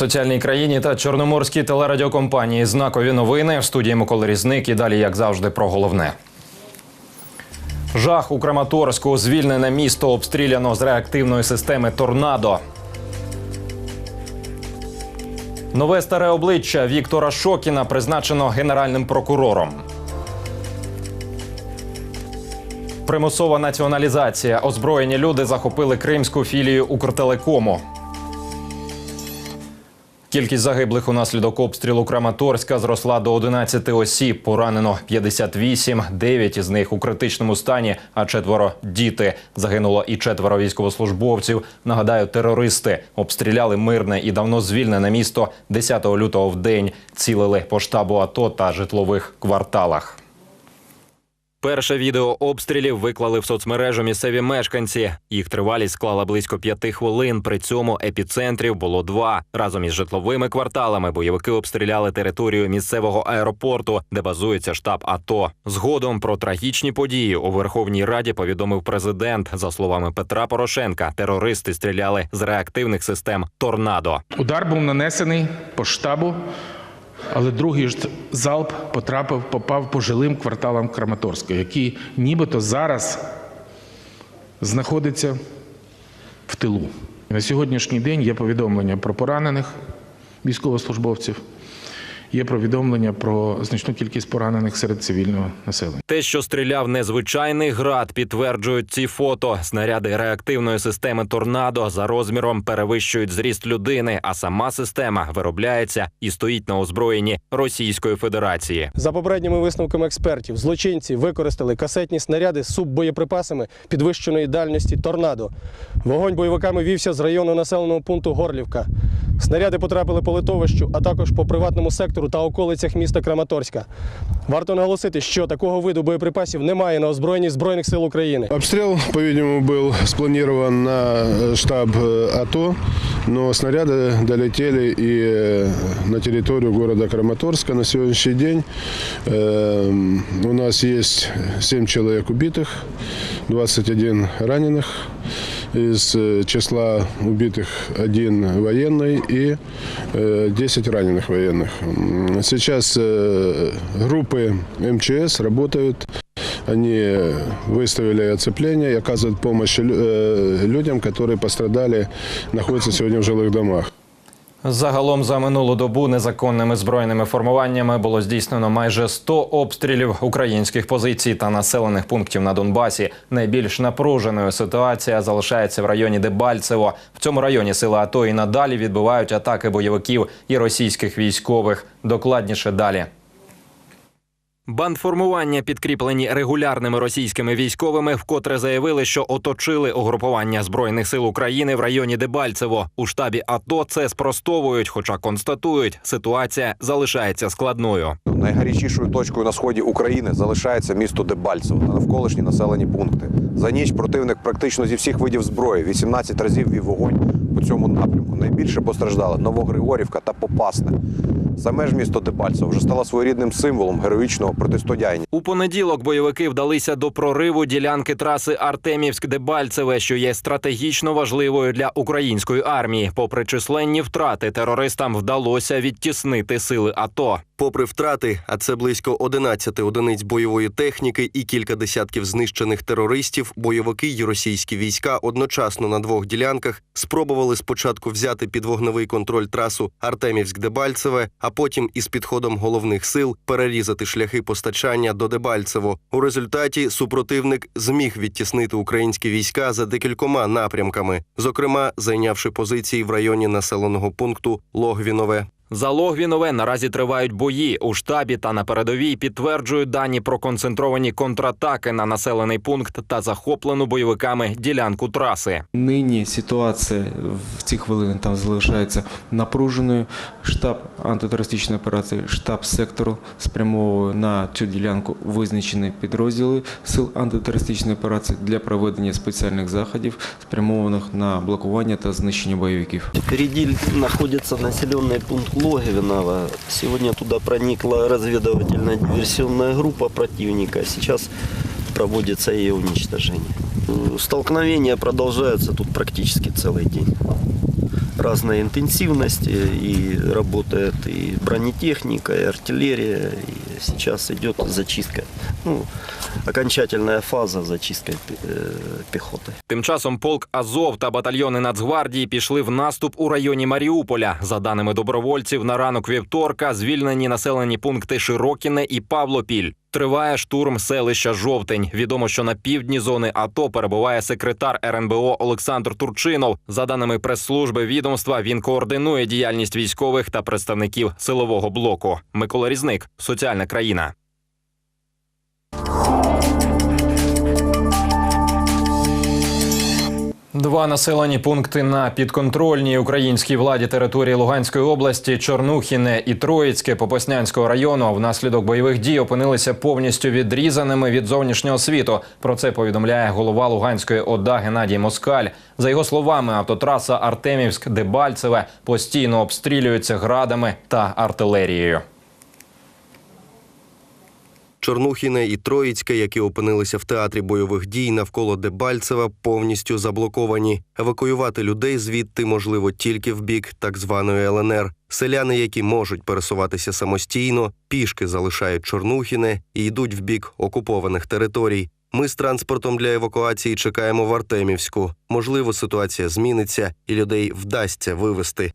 Соціальній країні та чорноморській телерадіокомпанії знакові новини в студії Микола Різник і далі, як завжди, про головне. Жах у Краматорську звільнене місто обстріляно з реактивної системи Торнадо. Нове старе обличчя Віктора Шокіна призначено генеральним прокурором. Примусова націоналізація. Озброєні люди захопили кримську філію Укртелекому. Кількість загиблих унаслідок обстрілу Краматорська зросла до 11 осіб. Поранено 58, 9 із них у критичному стані, а четверо діти. Загинуло і четверо військовослужбовців. Нагадаю, терористи обстріляли мирне і давно звільнене місто 10 лютого в день. Цілили по штабу АТО та житлових кварталах. Перше відео обстрілів виклали в соцмережу місцеві мешканці. Їх тривалість склала близько п'яти хвилин. При цьому епіцентрів було два. Разом із житловими кварталами бойовики обстріляли територію місцевого аеропорту, де базується штаб АТО. Згодом про трагічні події у Верховній Раді повідомив президент. За словами Петра Порошенка, терористи стріляли з реактивних систем Торнадо. Удар був нанесений по штабу, але другий ж залп потрапив, попав по жилим кварталам Краматорська, які нібито зараз знаходиться в тилу. На сьогоднішній день є повідомлення про поранених військовослужбовців, є повідомлення про значну кількість поранених серед цивільного населення. Те, що стріляв незвичайний град, підтверджують ці фото. Снаряди реактивної системи торнадо за розміром перевищують зріст людини, а сама система виробляється і стоїть на озброєнні Російської Федерації. За попередніми висновками експертів, злочинці використали касетні снаряди з суббоєприпасами підвищеної дальності торнадо. Вогонь бойовиками вівся з району населеного пункту Горлівка. Снаряди потрапили по литовищу, а також по приватному сектору та околицях міста Краматорська. Варто наголосити, що такого виду боєприпасів немає на озброєнні Збройних сил України. Обстрел, по-видимому, был спланирован на штаб э, АТО, но снаряды долетели и э, на территорию города Краматорска. На сегодняшний день э, у нас есть 7 человек убитых, 21 раненых. Из э, числа убитых один военный и э, 10 раненых военных. М, Сейчас э, группы МЧС работают они выставили оцепление и оказывают помощь э, людям, которые пострадали, находятся сегодня в жилых домах. Загалом за минулу добу незаконними збройними формуваннями було здійснено майже 100 обстрілів українських позицій та населених пунктів на Донбасі. Найбільш напруженою ситуація залишається в районі Дебальцево. В цьому районі сили АТО і надалі відбивають атаки бойовиків і російських військових. Докладніше далі. Бандформування, підкріплені регулярними російськими військовими, вкотре заявили, що оточили угрупування збройних сил України в районі Дебальцево. У штабі АТО це спростовують, хоча констатують, ситуація залишається складною. Найгарячішою точкою на сході України залишається місто Дебальцево та навколишні населені пункти. За ніч противник практично зі всіх видів зброї 18 разів вів вогонь цьому напрямку. Найбільше постраждали Новогригорівка та Попасне. Саме ж місто Дебальцево вже стало своєрідним символом героїчного протистояння. У понеділок бойовики вдалися до прориву ділянки траси Артемівськ-Дебальцеве, що є стратегічно важливою для української армії. Попри численні втрати, терористам вдалося відтіснити сили АТО. Попри втрати, а це близько 11 одиниць бойової техніки і кілька десятків знищених терористів, бойовики й російські війська одночасно на двох ділянках спробували спочатку взяти під вогневий контроль трасу Артемівськ-Дебальцеве, а потім із підходом головних сил перерізати шляхи постачання до Дебальцево. У результаті супротивник зміг відтіснити українські війська за декількома напрямками, зокрема зайнявши позиції в районі населеного пункту Логвінове. За Логвінове наразі тривають бої у штабі та на передовій підтверджують дані про концентровані контратаки на населений пункт та захоплену бойовиками ділянку траси. Нині ситуація в ці хвилини там залишається напруженою. Штаб антитерористичної операції, штаб сектору спрямовує на цю ділянку визначені підрозділи сил антитерористичної операції для проведення спеціальних заходів, спрямованих на блокування та знищення бойовиків. Впереди находится населенный пункт Логвиново. Сегодня туда проникла разведывательно-диверсионная группа противника. Сейчас проводится ее уничтожение. Э, Столкновения продолжаются тут практически целый день. разной интенсивности, и работает и бронетехника, и артиллерия, и сейчас идет зачистка. Ну, окончательная фаза зачистки э, пехоты. Тим часом полк Азов та батальйони Нацгвардії пішли в наступ у районі Маріуполя. За даними добровольців, на ранок вівторка звільнені населені пункти Широкіне і Павлопіль. Триває штурм селища Жовтень. Відомо, що на півдні зони АТО перебуває секретар РНБО Олександр Турчинов. За даними прес-служби відомства, він координує діяльність військових та представників силового блоку. Микола Різник, соціальна країна. Два населені пункти на підконтрольній українській владі території Луганської області Чорнухіне і Троїцьке Попаснянського району внаслідок бойових дій опинилися повністю відрізаними від зовнішнього світу. Про це повідомляє голова Луганської ОДА Геннадій Москаль. За його словами, автотраса Артемівськ-Дебальцеве постійно обстрілюється градами та артилерією. Чорнухіне і Троїцьке, які опинилися в театрі бойових дій навколо Дебальцева, повністю заблоковані. Евакуювати людей звідти можливо тільки в бік так званої ЛНР. Селяни, які можуть пересуватися самостійно, пішки залишають Чорнухіне і йдуть в бік окупованих територій. Ми з транспортом для евакуації чекаємо в Артемівську. Можливо, ситуація зміниться і людей вдасться вивезти.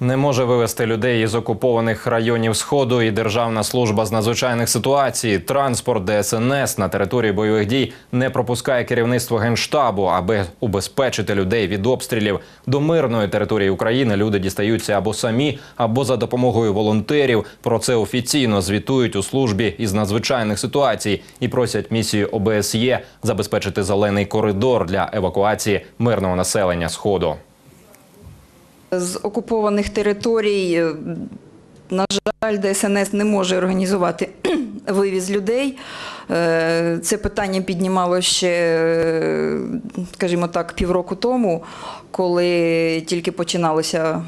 Не може вивести людей із окупованих районів Сходу і Державна служба з надзвичайних ситуацій. Транспорт ДСНС на території бойових дій не пропускає керівництво генштабу, аби убезпечити людей від обстрілів. До мирної території України люди дістаються або самі, або за допомогою волонтерів. Про це офіційно звітують у службі із надзвичайних ситуацій і просять місію ОБСЄ забезпечити зелений коридор для евакуації мирного населення Сходу. З окупованих територій, е, на жаль, ДСНС не може організувати вивіз людей. Е, Це питання піднімало ще, е, скажімо так, півроку тому, коли тільки починалося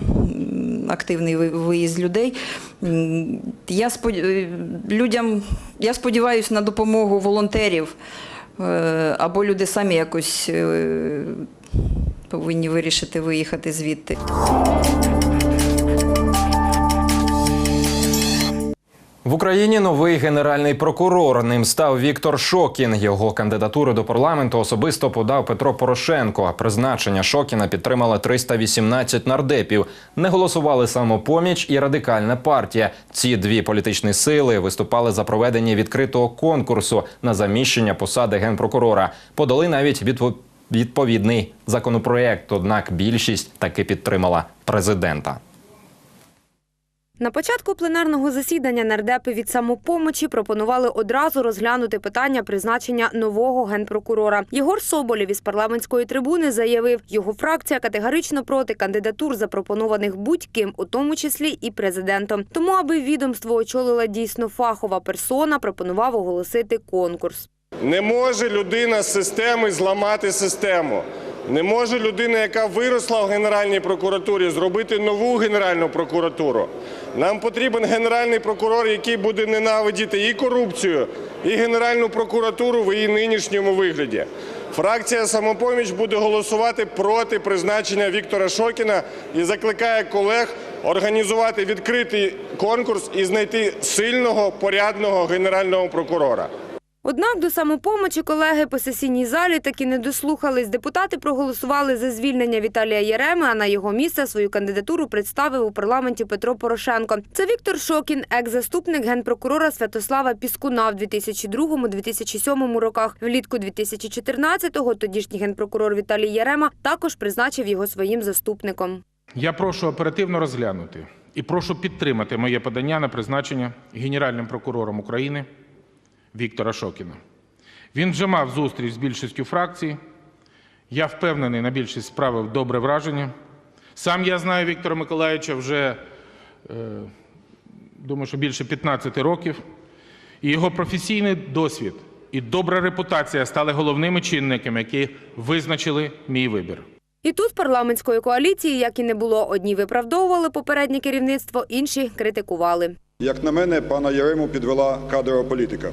активний виїзд людей. Я спод- людям, я сподіваюся на допомогу волонтерів або люди самі якось повинні вирішити виїхати звідти. В Україні новий генеральний прокурор. Ним став Віктор Шокін. Його кандидатуру до парламенту особисто подав Петро Порошенко. Призначення Шокіна підтримали 318 нардепів. Не голосували самопоміч і радикальна партія. Ці дві політичні сили виступали за проведення відкритого конкурсу на заміщення посади генпрокурора. Подали навіть відпо- відповідний законопроект. Однак більшість таки підтримала президента. На початку пленарного засідання нардепи від самопомочі пропонували одразу розглянути питання призначення нового генпрокурора. Єгор Соболєв із парламентської трибуни заявив, його фракція категорично проти кандидатур, запропонованих будь-ким, у тому числі і президентом. Тому, аби відомство очолила дійсно фахова персона, пропонував оголосити конкурс. Не може людина з системи зламати систему. Не може людина, яка виросла в Генеральній прокуратурі, зробити нову Генеральну прокуратуру. Нам потрібен генеральний прокурор, який буде ненавидіти і корупцію, і Генеральну прокуратуру в її нинішньому вигляді. Фракція «Самопоміч» буде голосувати проти призначення Віктора Шокіна і закликає колег організувати відкритий конкурс і знайти сильного, порядного генерального прокурора. Однак до самопомочі колеги по сесійній залі таки не дослухались. Депутати проголосували за звільнення Віталія Єреми, а на його місце свою кандидатуру представив у парламенті Петро Порошенко. Це Віктор Шокін, екс-заступник генпрокурора Святослава Піскуна в 2002-2007 роках. Влітку 2014-го тодішній генпрокурор Віталій Єрема також призначив його своїм заступником. Я прошу оперативно розглянути і прошу підтримати моє подання на призначення Генеральним прокурором України Віктора Шокіна. Він вже мав зустріч з більшістю фракцій. Я впевнений, на більшість справив добре враження. Сам я знаю Віктора Миколаївича вже, е, думаю, що більше 15 років. І його професійний досвід і добра репутація стали головними чинниками, які визначили мій вибір. І тут парламентської коаліції, як і не було, одні виправдовували попереднє керівництво, інші критикували. Як на мене, пана Ярему підвела кадрова політика.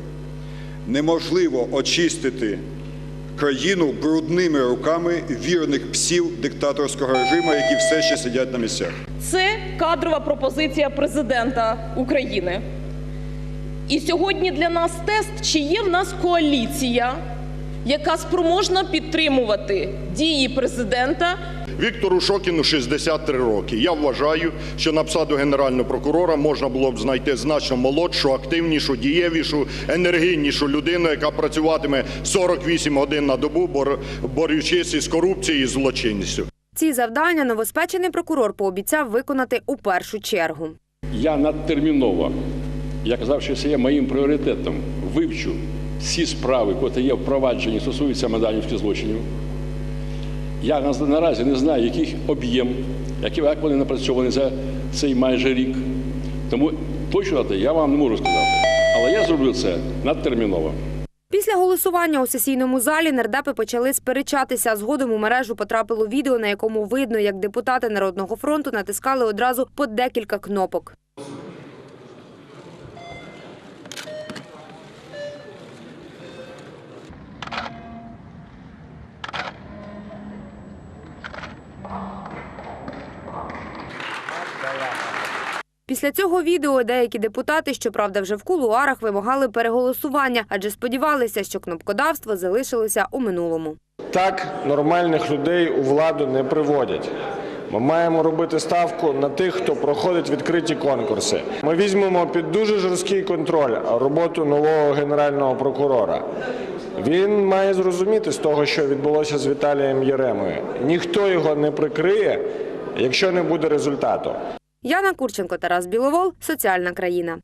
Неможливо очистити країну брудними руками вірних псів диктаторського режиму, які все ще сидять на місцях. Це кадрова пропозиція президента України. І сьогодні для нас тест, чи є в нас коаліція, яка спроможна підтримувати дії президента Віктору Шокіну 63 роки. Я вважаю, що на посаду генерального прокурора можна було б знайти значно молодшу, активнішу, дієвішу, енергійнішу людину, яка працюватиме 48 годин на добу, бор- борючись із корупцією і злочинністю. Ці завдання новоспечений прокурор пообіцяв виконати у першу чергу. Я надтерміново, я казав, що є моїм пріоритетом, вивчу всі справи, які є впроваджені, стосуються медалівських злочинів. Я наразі не знаю, яких об'єм, як вони напрацьовані за цей майже рік. Тому точно я вам не можу сказати. Але я зроблю це надтерміново. Після голосування у сесійному залі нардепи почали сперечатися. Згодом у мережу потрапило відео, на якому видно, як депутати Народного фронту натискали одразу по декілька кнопок. Після цього відео деякі депутати, щоправда, вже в кулуарах вимагали переголосування, адже сподівалися, що кнопкодавство залишилося у минулому. Так нормальних людей у владу не приводять. Ми маємо робити ставку на тих, хто проходить відкриті конкурси. Ми візьмемо під дуже жорсткий контроль роботу нового генерального прокурора. Він має зрозуміти з того, що відбулося з Віталієм Єремою. Ніхто його не прикриє, якщо не буде результату. Яна Курченко, Тарас Біловол, Соціальна країна.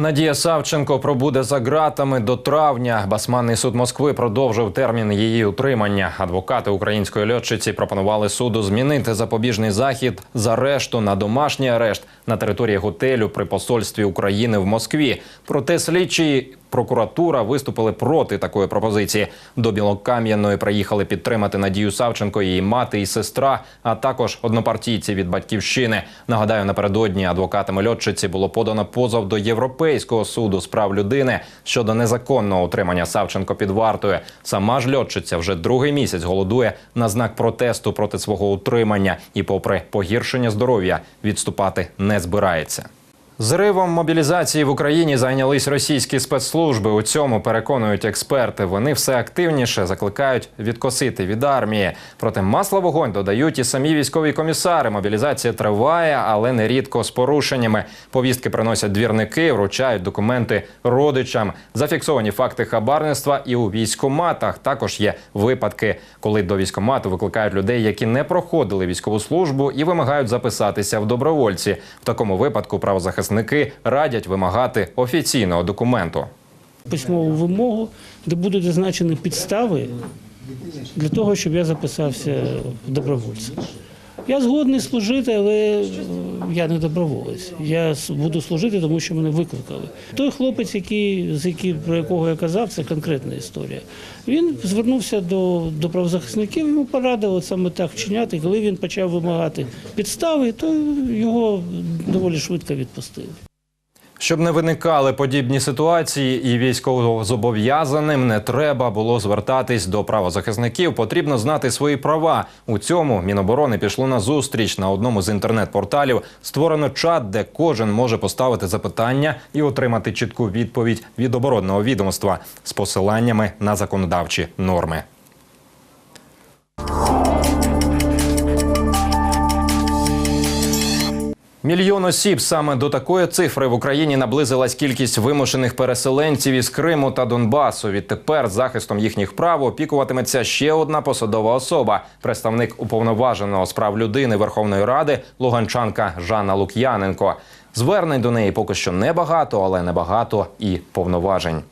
Надія Савченко пробуде за ґратами до травня. Басманний суд Москви продовжив термін її утримання. Адвокати української льотчиці пропонували суду змінити запобіжний захід з арешту на домашній арешт на території готелю при посольстві України в Москві. Проте слідчі прокуратура виступили проти такої пропозиції. До Білокам'яної приїхали підтримати Надію Савченко, її мати і сестра, а також однопартійці від батьківщини. Нагадаю, напередодні адвокатами льотчиці було подано позов до Європейського суду з прав людини щодо незаконного утримання Савченко під вартою. Сама ж льотчиця вже другий місяць голодує на знак протесту проти свого утримання і, попри погіршення здоров'я, відступати не збирається. Зривом мобілізації в Україні зайнялись російські спецслужби. У цьому переконують експерти. Вони все активніше закликають відкосити від армії. Проте масла вогонь додають і самі військові комісари. Мобілізація триває, але нерідко з порушеннями. Повістки приносять двірники, вручають документи родичам. Зафіксовані факти хабарництва і у військоматах. Також є випадки, коли до військомату викликають людей, які не проходили військову службу і вимагають записатися в добровольці. В такому випадку правозахисники радять вимагати офіційного документу. письмову вимогу, де будуть зазначені підстави для того, щоб я записався в добровольця. Я згодний служити, але я не доброволець. Я буду служити, тому що мене викликали. Той хлопець, який, з який, про якого я казав, це конкретна історія. Він звернувся до, до правозахисників, йому порадили саме так вчиняти. Коли він почав вимагати підстави, то його доволі швидко відпустили. Щоб не виникали подібні ситуації, і військовозобов'язаним не треба було звертатись до правозахисників. Потрібно знати свої права. У цьому Міноборони пішло на зустріч на одному з інтернет-порталів. Створено чат, де кожен може поставити запитання і отримати чітку відповідь від оборонного відомства з посиланнями на законодавчі норми. Мільйон осіб саме до такої цифри в Україні наблизилась кількість вимушених переселенців із Криму та Донбасу. Відтепер захистом їхніх прав опікуватиметься ще одна посадова особа представник уповноваженого з прав людини Верховної Ради Луганчанка Жанна Лук'яненко. Звернень до неї поки що небагато, але небагато і повноважень.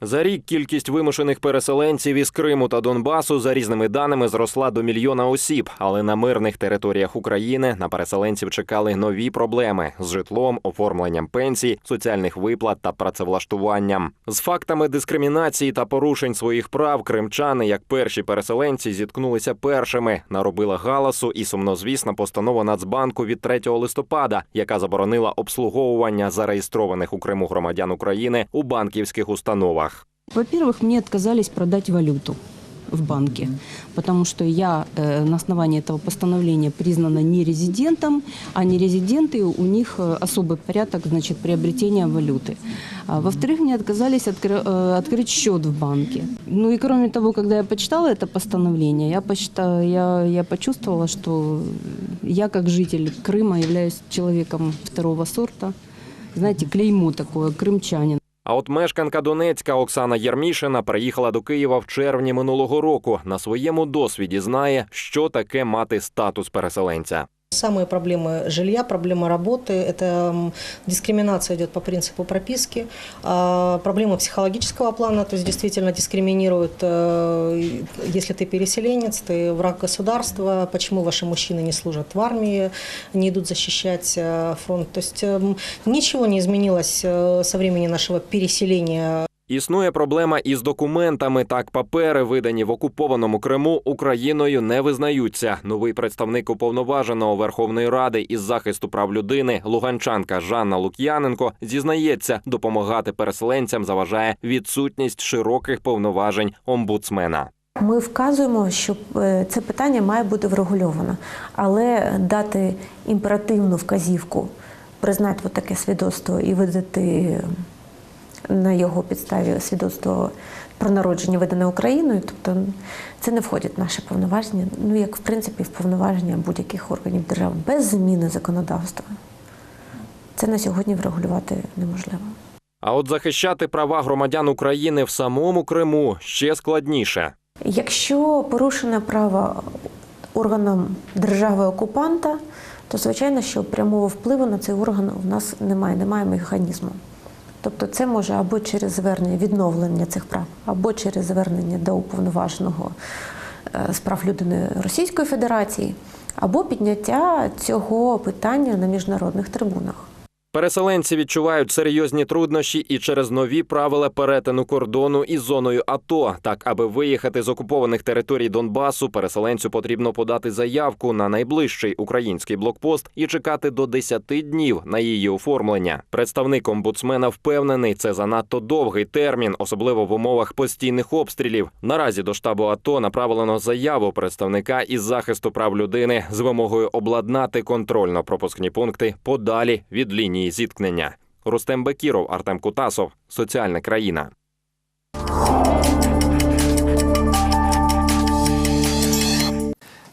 За рік кількість вимушених переселенців із Криму та Донбасу за різними даними зросла до мільйона осіб. Але на мирних територіях України на переселенців чекали нові проблеми з житлом, оформленням пенсій, соціальних виплат та працевлаштуванням. З фактами дискримінації та порушень своїх прав кримчани, як перші переселенці, зіткнулися першими. Наробила галасу і сумнозвісна постанова Нацбанку від 3 листопада, яка заборонила обслуговування зареєстрованих у Криму громадян України у банківських установах. Во-первых, мне отказались продать валюту в банке, потому что я э, на основании этого постановления признана нерезидентом, а нерезиденты, у них э, особый порядок значит, приобретения валюты. А, во-вторых, мне отказались откры- э, открыть счет в банке. Ну и кроме того, когда я почитала это постановление, я, почитала, я, я почувствовала, что я как житель Крыма являюсь человеком второго сорта. Знаете, клеймо такое, крымчанин. А от мешканка Донецька Оксана Єрмішина приїхала до Києва в червні минулого року. На своєму досвіді знає, що таке мати статус переселенця. Самые проблемы жилья, проблема работы, это м, дискриминация идет по принципу прописки, а, проблема психологического плана, то есть действительно дискриминируют, э, если ты переселенец, ты враг государства, почему ваши мужчины не служат в армии, не идут защищать э, фронт. То есть эм, ничего не изменилось э, со времени нашего переселения Існує проблема із документами. Так, папери, видані в окупованому Криму, Україною не визнаються. Новий представник уповноваженого Верховної Ради із захисту прав людини, луганчанка Жанна Лук'яненко, зізнається, допомагати переселенцям заважає відсутність широких повноважень омбудсмена. Ми вказуємо, що е, це питання має бути врегульовано, але дати імперативну вказівку, признати таке свідоцтво і видати на його підставі свідоцтво про народження видане Україною, тобто це не входить в наше повноваження, ну як в принципі в повноваження будь-яких органів держави без зміни законодавства. Це на сьогодні врегулювати неможливо. А от захищати права громадян України в самому Криму ще складніше. Якщо порушено право органам держави-окупанта, то звичайно, що прямого впливу на цей орган у нас немає, немає механізму. Тобто це може або через звернення відновлення цих прав, або через звернення до уповноваженого е, з прав людини Російської Федерації, або підняття цього питання на міжнародних трибунах. Переселенці відчувають серйозні труднощі і через нові правила перетину кордону із зоною АТО. Так, аби виїхати з окупованих територій Донбасу, переселенцю потрібно подати заявку на найближчий український блокпост і чекати до 10 днів на її оформлення. Представник омбудсмена впевнений, це занадто довгий термін, особливо в умовах постійних обстрілів. Наразі до штабу АТО направлено заяву представника із захисту прав людини з вимогою обладнати контрольно-пропускні пункти подалі від лінії зіткнення. Рустем Бекіров, Артем Кутасов, Соціальна країна.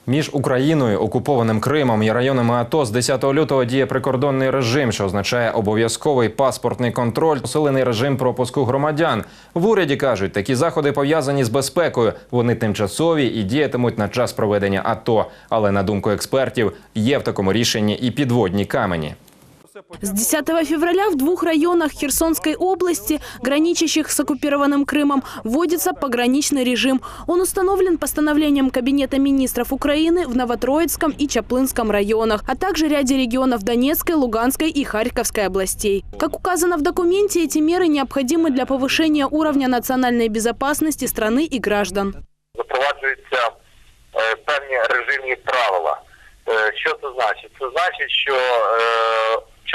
Між Україною, окупованим Кримом і районами АТО з 10 лютого діє прикордонний режим, що означає обов'язковий паспортний контроль, посилений режим пропуску громадян. В уряді кажуть, такі заходи пов'язані з безпекою. Вони тимчасові і діятимуть на час проведення АТО. Але на думку експертів, є в такому рішенні і підводні камені. С 10 февраля в двух районах Херсонской области, граничащих с оккупированным Крымом, вводится пограничный режим. Он установлен постановлением Кабинета министров Украины в Новотроицком и Чаплынском районах, а также ряде регионов Донецкой, Луганской и Харьковской областей. Как указано в документе, эти меры необходимы для повышения уровня национальной безопасности страны и граждан. запроваджуються певні режимні правила. Що це значить? Це значить, що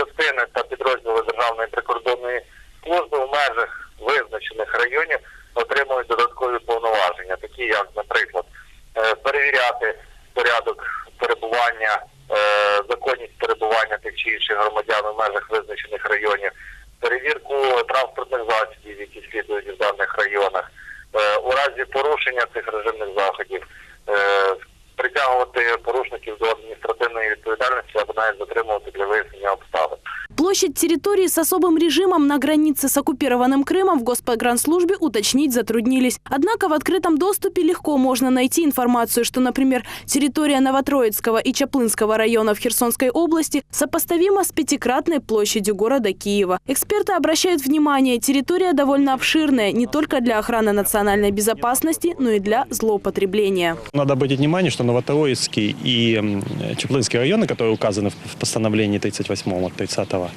частини та підрозділи Державної прикордонної служби в межах визначених районів отримують додаткові повноваження, такі як, наприклад, е, перевіряти порядок перебування, е, законність перебування тих чи інших громадян у межах визначених районів, перевірку транспортних засобів, які слідують в даних районах. Е, У разі порушення цих режимних заходів притягувати порушників до адміністративної відповідальності або навіть затримувати для вияснення обставин. Площадь Площадь территории с особым режимом на границе с оккупированным Крымом в Госпогранслужбе уточнить затруднились. Однако в открытом доступе легко можно найти информацию, что, например, территория Новотроицкого и Чаплынского районов Херсонской области сопоставима с пятикратной площадью города Киева. Эксперты обращают внимание, территория довольно обширная не только для охраны национальной безопасности, но и для злоупотребления. Надо обратить внимание, что Новотроицкий и Чеплынский районы, которые указаны в постановлении 38 от 30,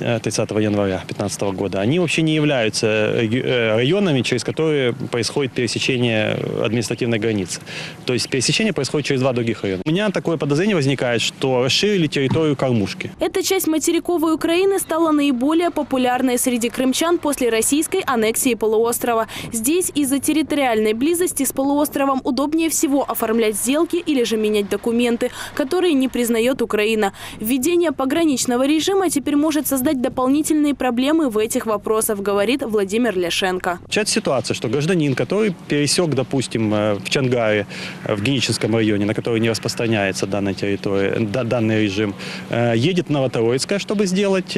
э, 30 января 2015 года, они вообще не являются реги- э, районами, через которые происходит пересечение административной границы. То есть пересечение происходит через два других района. У меня такое подозрение возникает, что расширили территорию кормушки. Эта часть материковой Украины стала наиболее популярной среди крымчан после российской аннексии полуострова. Здесь из-за территориальной близости с полуостровом удобнее всего оформлять сделки или же менять документы, которые не признает Украина. Введение пограничного режима теперь может создать дополнительные проблемы в этих вопросах, говорит Владимир Ляшенко. Получается ситуация, что гражданин, который пересек, допустим, э, в Чангаре, э, в Геническом районе, на который не распространяется данная территория, э, да- данный режим, едет в Новотроицкое, чтобы сделать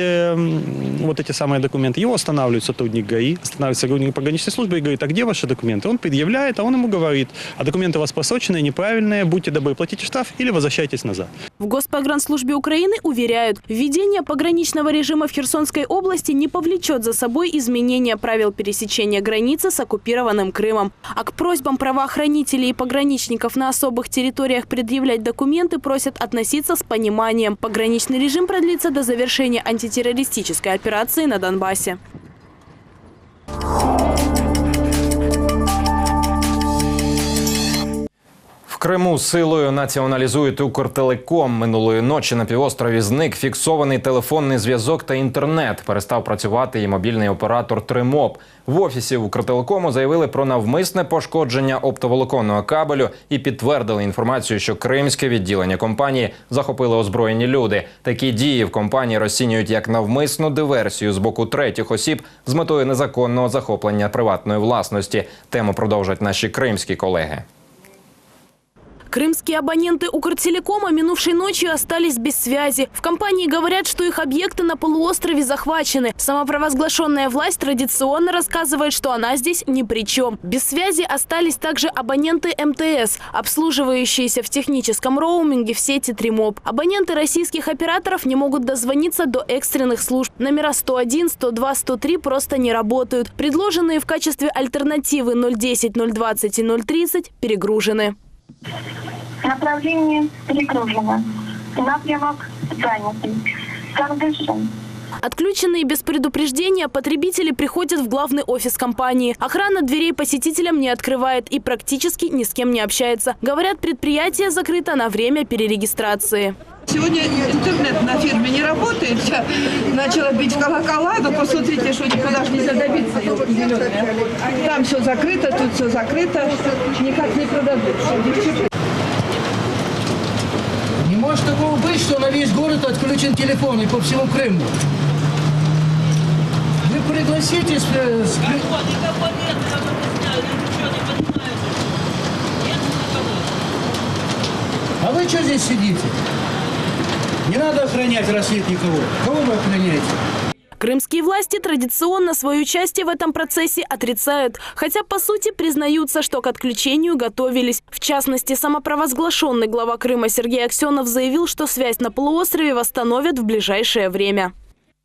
вот эти самые документы. Его останавливает сотрудник ГАИ, останавливается сотрудник пограничной службы и говорит, а где ваши документы? Он предъявляет, а он ему говорит, а документы у вас просроченные, неправильные, будьте добры, платите штраф или возвращайтесь назад. В Госпогранслужбе Украины уверяют, введение пограничного режима в Херсонской области не повлечет за собой изменения правил пересечения границы с оккупированным Крымом. А к просьбам правоохранителей и пограничников на особых территориях предъявлять документы просят относиться с пониманием. Пограничный режим продлится до завершения антитеррористической операции на Донбассе. Криму силою націоналізують Укртелеком. Минулої ночі на півострові зник фіксований телефонний зв'язок та інтернет. Перестав працювати і мобільний оператор Тримоп. В офісі Укртелекому заявили про навмисне пошкодження оптоволоконного кабелю і підтвердили інформацію, що кримське відділення компанії захопили озброєні люди. Такі дії в компанії розцінюють як навмисну диверсію з боку третіх осіб з метою незаконного захоплення приватної власності. Тему продовжать наші кримські колеги. Крымские абоненты Укртелекома минувшей ночью остались без связи. В компании говорят, что их объекты на полуострове захвачены. Самопровозглашенная власть традиционно рассказывает, что она здесь ни при чем. Без связи остались также абоненты МТС, обслуживающиеся в техническом роуминге в сети Тримоп. Абоненты российских операторов не могут дозвониться до экстренных служб. Номера 101, 102, 103 просто не работают. Предложенные в качестве альтернативы 010, 020 и 030 перегружены. Направление перегружено. Напрямок занятый. Сардышин. Отключенные без предупреждения потребители приходят в главный офис компании. Охрана дверей посетителям не открывает и практически ни с кем не общается. Говорят, предприятие закрыто на время перерегистрации. Сегодня интернет на фирме не работает. Я начала бить колокола, но посмотрите, что никуда же нельзя добиться. Там все закрыто, тут все закрыто. Никак не продадут. Не может такого быть, что на весь город отключен телефон и по всему Крыму. Пригласите... с- с- А вы что здесь сидите? Не надо охранять, раз нет никого. Кого вы охраняете? Крымские власти традиционно свое участие в этом процессе отрицают, хотя по сути признаются, что к отключению готовились. В частности, самопровозглашенный глава Крыма Сергей Аксенов заявил, что связь на полуострове восстановят в ближайшее время.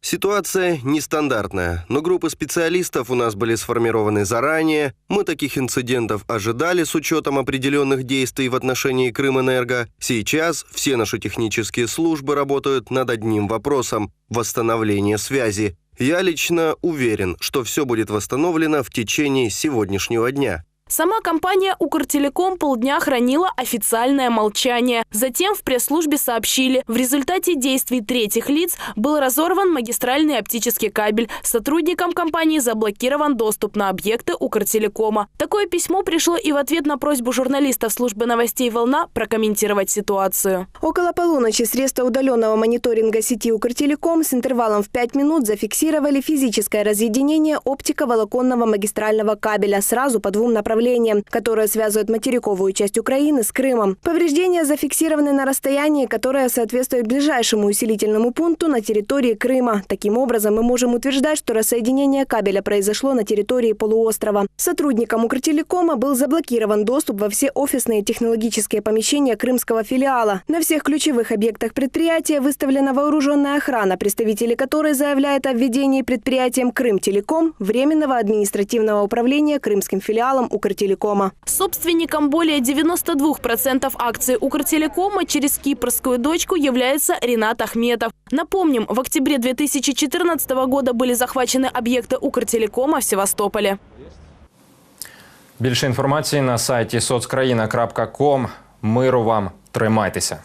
Ситуация нестандартная, но группы специалистов у нас были сформированы заранее. Мы таких инцидентов ожидали с учетом определенных действий в отношении Крымэнерго. Сейчас все наши технические службы работают над одним вопросом – восстановление связи. Я лично уверен, что все будет восстановлено в течение сегодняшнего дня. Сама компания «Укртелеком» полдня хранила официальное молчание. Затем в пресс-службе сообщили, в результате действий третьих лиц был разорван магистральный оптический кабель. Сотрудникам компании заблокирован доступ на объекты «Укртелекома». Такое письмо пришло и в ответ на просьбу журналистов службы новостей «Волна» прокомментировать ситуацию. Около полуночи средства удаленного мониторинга сети Укртелеком с интервалом в 5 минут зафиксировали физическое разъединение оптико-волоконного магистрального кабеля сразу по двум направлениям управления, которое связывает материковую часть Украины с Крымом. Повреждения зафиксированы на расстоянии, которое соответствует ближайшему усилительному пункту на территории Крыма. Таким образом, мы можем утверждать, что рассоединение кабеля произошло на территории полуострова. Сотрудникам Укртелекома был заблокирован доступ во все офисные технологические помещения крымского филиала. На всех ключевых объектах предприятия выставлена вооруженная охрана, представители которой заявляют о введении предприятием «Крымтелеком» Временного административного управления крымским филиалом Укртелекома. Собственником более 92% акций Укртелекома через кипрскую дочку является Ренат Ахметов. Напомним, в октябре 2014 года были захвачены объекты Укртелекома в Севастополе. Більше інформації на сайті соцкраїна.ком. Миру вам, тримайтеся.